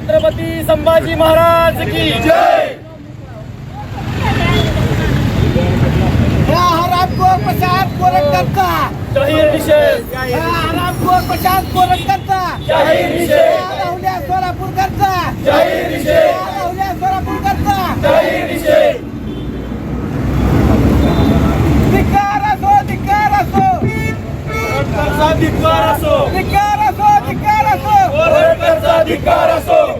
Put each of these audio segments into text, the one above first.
छत्रपती संभाजी महाराज की जय! या हरामखोर प्रशांत कोरटकरचा जाहीर निषेध। जाहीर जाहीर जाहीर धिक्कार असो धिक्कार असो। धिक्कार असो। धिक्कार कोरटकरचा धिक्कार असो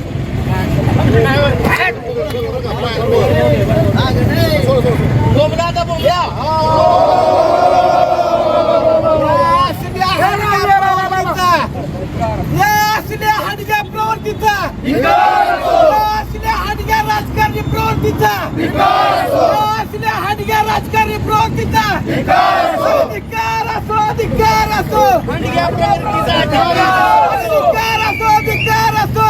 धिक्कार असो असल्या हडग्या राजकारणी प्रवृत्तीचा धिक्कार असो असल्या हडग्या राजकारणी प्रवृत्तीचा धिक्कार असो अधिकार असो अधिकार असो हंडग्या प्रवृत्तीचा धिक्कार असो अधिकार असो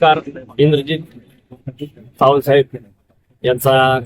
जय नमस्कार. इंद्रजित सावंत साहेब यांचा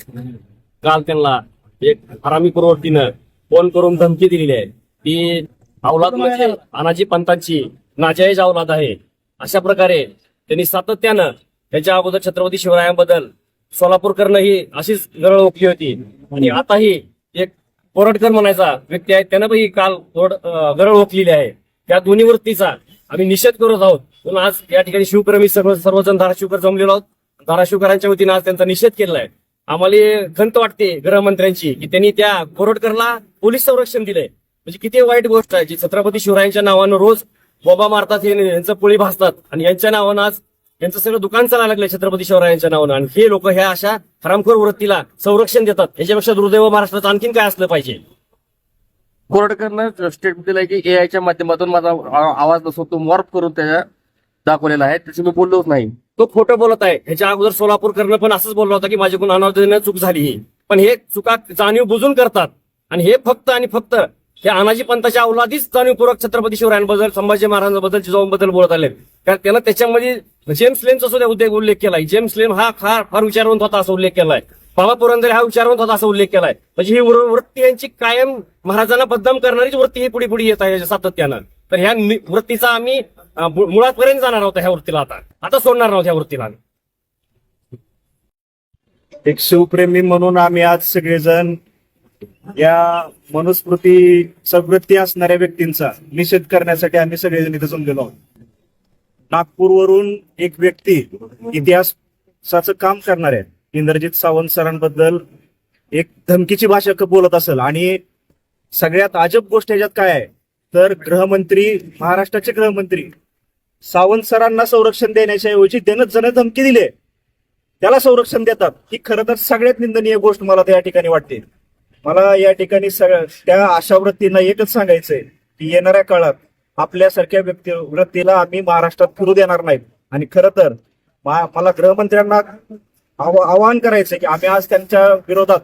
काल त्यांना एक हरामी प्रवृत्तीनं फोन करून धमकी दिलेली आहे. ती अवलाद म्हणजे अनाजी पंतांची नाजायज अवलाद आहे. अशा प्रकारे त्यांनी सातत्यानं त्याच्या अगोदर छत्रपती शिवरायांबद्दल सोलापूरकरनं ही अशीच गरळ ओकली होती. आणि आताही एक कोरटकर म्हणायचा व्यक्ती आहे त्यानं ही काल गरळ ओकलेली आहे. त्या दोन्ही वृत्तीचा आम्ही निषेध करत आहोत. म्हणून आज या ठिकाणी शिवप्रेमी सर्व सर्वजण धाराशिवकर जमलेलो आहोत. धाराशिवकरांच्या वतीनं आज त्यांचा निषेध केलाय आम्हाला खंत वाटते गृहमंत्र्यांची की त्यांनी त्या कोरटकरला पोलीस संरक्षण दिलंय. म्हणजे किती वाईट गोष्ट आहे जी छत्रपती शिवरायांच्या नावानं रोज बोबा मारतात हे यांचं पोळी भासतात आणि यांच्या नावानं आज यांचं सगळं दुकान चालायला लागलंय छत्रपती शिवरायांच्या नावानं. आणि हे लोक ह्या अशा हरामखोर वृत्तीला संरक्षण देतात. याच्यापेक्षा दुर्दैव महाराष्ट्राचं आणखीन काय असलं पाहिजे? कोरडकरनं स्टेटमेंट दिलंय की एआयच्या माध्यमातून माझा आवाज नसतो तो मॉर्फ करून त्याच्या दाखवलेला आहे. त्याची मी बोललोच नाही. तो खोटं बोलत आहे. ह्याच्या अगोदर सोलापूरकरनं पण असंच बोलला होता की माझ्याकडून अनावधीनं चूक झाली ही. पण हे चुका जाणीव बुजून करतात. आणि हे फक्त आणि फक्त हे अनाजी पंथाच्या अवलादीच जाणीवपूर्वक छत्रपती शिवरायांबद्दल संभाजी महाराजांबद्दल जिजाऊंबद्दल बोलत आले. कारण त्यांना त्याच्यामध्ये जेम्स लेनचा सुद्धा उद्योग उल्लेख केलाय. जेम्स लेन हा फार फार विचारवंत होता असा उल्लेख केलाय. बाबा पुरंदरे हा विचारवंत होता असा उल्लेख केलाय. म्हणजे ही वृत्ती यांची कायम महाराजांना बदनाम करणारीच वृत्ती ही पुढे पुढे येत आहे सातत्यानं. तर ह्या वृत्तीचा आम्ही मुळापर्यंत जाणार आहोत ह्या वृत्तीला आता. आता सोडणार आहोत ह्या वृत्तीला एक शिवप्रेमी म्हणून आम्ही आज सगळेजण या मनुस्मृती सवृत्ती असणाऱ्या व्यक्तींचा निषेध करण्यासाठी आम्ही सगळेजण इथे जमलेलो आहोत. नागपूरवरून एक व्यक्ती इतिहासाचं काम करणार आहे इंद्रजित सावंत सरांबद्दल एक धमकीची भाषा बोलत असेल. आणि सगळ्यात अजब गोष्ट ह्याच्यात काय आहे? तर गृहमंत्री महाराष्ट्राचे गृहमंत्री सावंत सरांना संरक्षण देण्याच्या ऐवजी त्यानं जण धमकी दिली. त्याला संरक्षण देतात. ही खरं तर सगळ्यात निंदनीय गोष्ट मला त्या ठिकाणी वाटते. मला या ठिकाणी त्या अशा वृत्तींना एकच सांगायचंय की येणाऱ्या काळात आपल्यासारख्या व्यक्ती वृत्तीला आम्ही महाराष्ट्रात फिरू देणार नाहीत. आणि खरं तर मला गृहमंत्र्यांना आवाहन करायचंय की आम्ही आज त्यांच्या विरोधात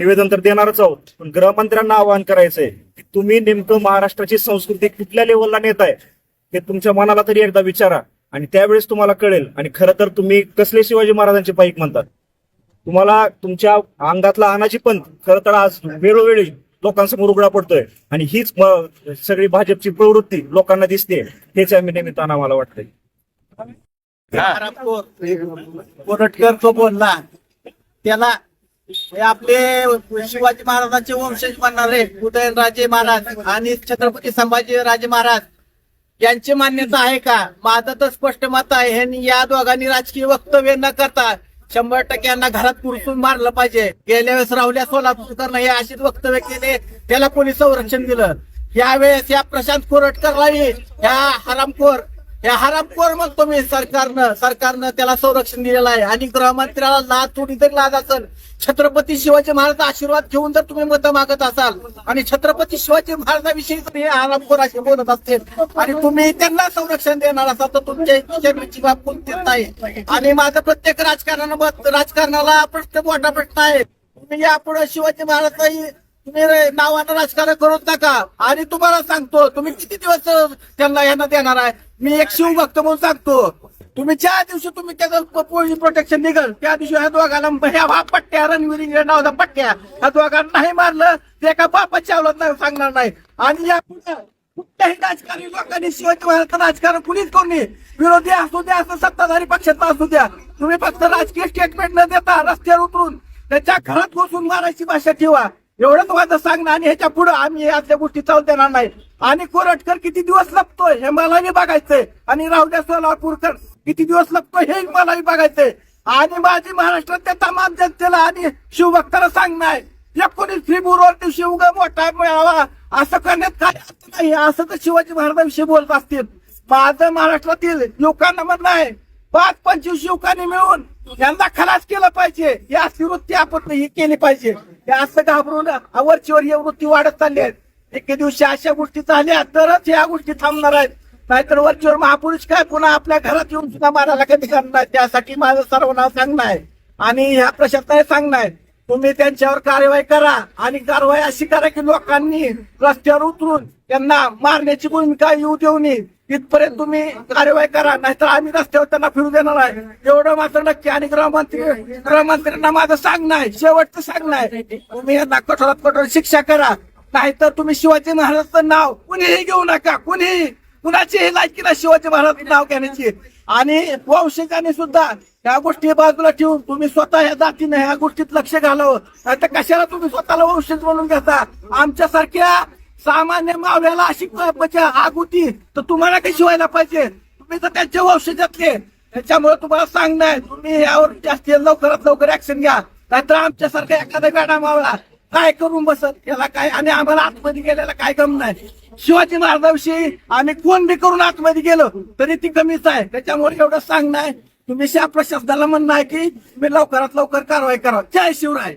निवेदन तर देणारच आहोत पण गृहमंत्र्यांना आवाहन करायचंय की तुम्ही नेमकं महाराष्ट्राची संस्कृती कुठल्या लेवलला नेताय हे तुमच्या मनाला तरी एकदा विचारा आणि त्यावेळेस तुम्हाला कळेल आणि खरं तर तुम्ही कसले शिवाजी महाराजांचे पाईक म्हणतात. तुम्हाला तुमच्या अंगातला अनाची पण खरं तर आज वेळोवेळी लोकांसमोर उघडा पडतोय आणि हीच सगळी भाजपची प्रवृत्ती लोकांना दिसते हेच आम्ही निमित्तानं आम्हाला वाटतंय. कोरटकर तो बोलला त्याला आपले शिवाजी महाराजांचे वंशज म्हणणारे उदयनराजे महाराज आणि छत्रपती संभाजी राजे महाराज यांची मान्यता आहे का? माझं तर स्पष्ट मत आहे ह्यांनी या दोघांनी राजकीय वक्तव्य न करता शंभर टक्के यांना घरात पुरसून मारलं पाहिजे. गेल्या वेळेस राहुल्या सोलापूरकरनं हे अशीच वक्तव्य केले त्याला कोणी संरक्षण दिलं. यावेळेस या प्रशांत कोरटकरलाही ह्या हरामखोर या हरामखोर म्हणतो मी सरकारनं सरकारनं त्याला संरक्षण दिलेलं आहे. आणि गृहमंत्र्याला लाद थोडी तरी लाज असेल छत्रपती शिवाजी महाराज आशीर्वाद घेऊन जर तुम्ही मतं मागत असाल आणि छत्रपती शिवाजी महाराजांविषयी जर हे हरामखोर असे बोलत असतील आणि तुम्ही त्यांना संरक्षण देणार असाल तर तुमच्या शर्मीची बाब कोणतीच नाही. आणि माझं प्रत्येक राजकारणाला राजकारणाला प्रश्न मोठा प्रश्न आहे. तुम्ही यापुढे शिवाजी महाराजांही तुम्ही नावानं राजकारण करू नका. आणि तुम्हाला सांगतो तुम्ही किती दिवस त्यांना यांना देणार आहे? मी एक शिव भक्त म्हणून सांगतो. तुम्ही ज्या दिवशी तुम्ही त्याचं पोलीस प्रोटेक्शन निघल त्या दिवशी ह्या दोघांना ह्या बा पट्ट्या रणवीर इंग्रज नावाचा पट्ट्या ह्या दोघांना नाही मारलं ते एका बापाच्या अवलाद नाही सांगणार नाही. आणि या कुठल्याही राजकारणी लोकांनी शिवाजी महाराजांचं राजकारण कुणीच कोणी विरोधी असू द्या असं सत्ताधारी पक्षात असू द्या. तुम्ही फक्त राजकीय स्टेटमेंट न देता रस्त्यावर उतरून त्याच्या घरात घुसून मारायची भाषा ठेवा. एवढंच माझं सांगणं आणि ह्याच्या पुढे आम्ही यातल्या गोष्टी चालू देणार नाही. आणि कोरटकर किती दिवस लपतोय हे मलाही बघायचंय. आणि राहुल्या सोलापूरकर किती दिवस लपतोय हे मलाही बघायचंय. आणि माझी महाराष्ट्रातल्या तमाम जनतेला आणि शिवभक्ताला सांगणं आहे एकोणीस फेब्रुवारी शिवग मोठा मिळावा असं करण्यात काय अर्थ नाही. असं तर शिवाजी महाराजांविषयी बोलत असतील. माझं महाराष्ट्रातील लोकांना म्हणणं आहे पाच पंचवीस युवकांनी मिळून यांना खलास केलं पाहिजे. या अशी वृत्ती आपण ही केली पाहिजे. हे असं घाबरून वरचीवर ही वृत्ती वाढत चालली आहे एके दिवशी अशा गोष्टी झाल्या तरच या गोष्टी थांबणार आहेत. नाहीतर वरचीवर महापुरुष काय पुन्हा आपल्या घरात येऊन सुद्धा मारायला कधी करणार त्यासाठी माझं सर्वांना सांगणं आहे. आणि ह्या प्रशासनाने सांगणं आहे. तुम्ही त्यांच्यावर कारवाई करा आणि कारवाई अशी करा की लोकांनी रस्त्यावर उतरून त्यांना मारण्याची भूमिका येऊ देऊ नये. इथपर्यंत तुम्ही कार्यवाही करा नाहीतर आम्ही रस्त्यावर त्यांना फिरू देणार आहे. एवढं मात्र नक्की. आणि गृहमंत्री गृहमंत्र्यांना माझं सांगणं आहे शेवटचं सांगणं आहे तुम्ही यांना कठोरात कठोर शिक्षा करा. नाहीतर तुम्ही शिवाजी महाराजांचं नाव कुणीही घेऊ नका. कुणीही कुणाचीही लायकी ना शिवाजी महाराज नाव घेण्याची. आणि वंशिकांनी सुद्धा या गोष्टी बाजूला ठेवून तुम्ही स्वतः या जातीने ह्या गोष्टीत लक्ष घालावं. नाहीतर कशाला तुम्ही स्वतःला वंशज म्हणून घेता? आमच्यासारख्या सामान्य मावळ्याला अशी म्हणजे आग होती. तर तुम्हाला कशी व्हायला पाहिजे. तुम्ही तर त्यांच्या वंशजातले त्याच्यामुळे तुम्हाला सांगणार तुम्ही यावर जास्त लवकरात लवकर ऍक्शन घ्या. नाहीतर आमच्यासारखा एखादा वेडा मावळा काय करून बसत? याला काय आणि आम्हाला आतमध्ये गेलेला काय गम नाही. शिवाजी महाराजांविषयी आम्ही कोण बी करून आतमध्ये गेलो तरी ती कमीच आहे. त्याच्यामुळे एवढं सांगणार तुम्ही शाह प्रशासनाला म्हणणं आहे की तुम्ही लवकरात लवकर कारवाई करा. जय शिवराय.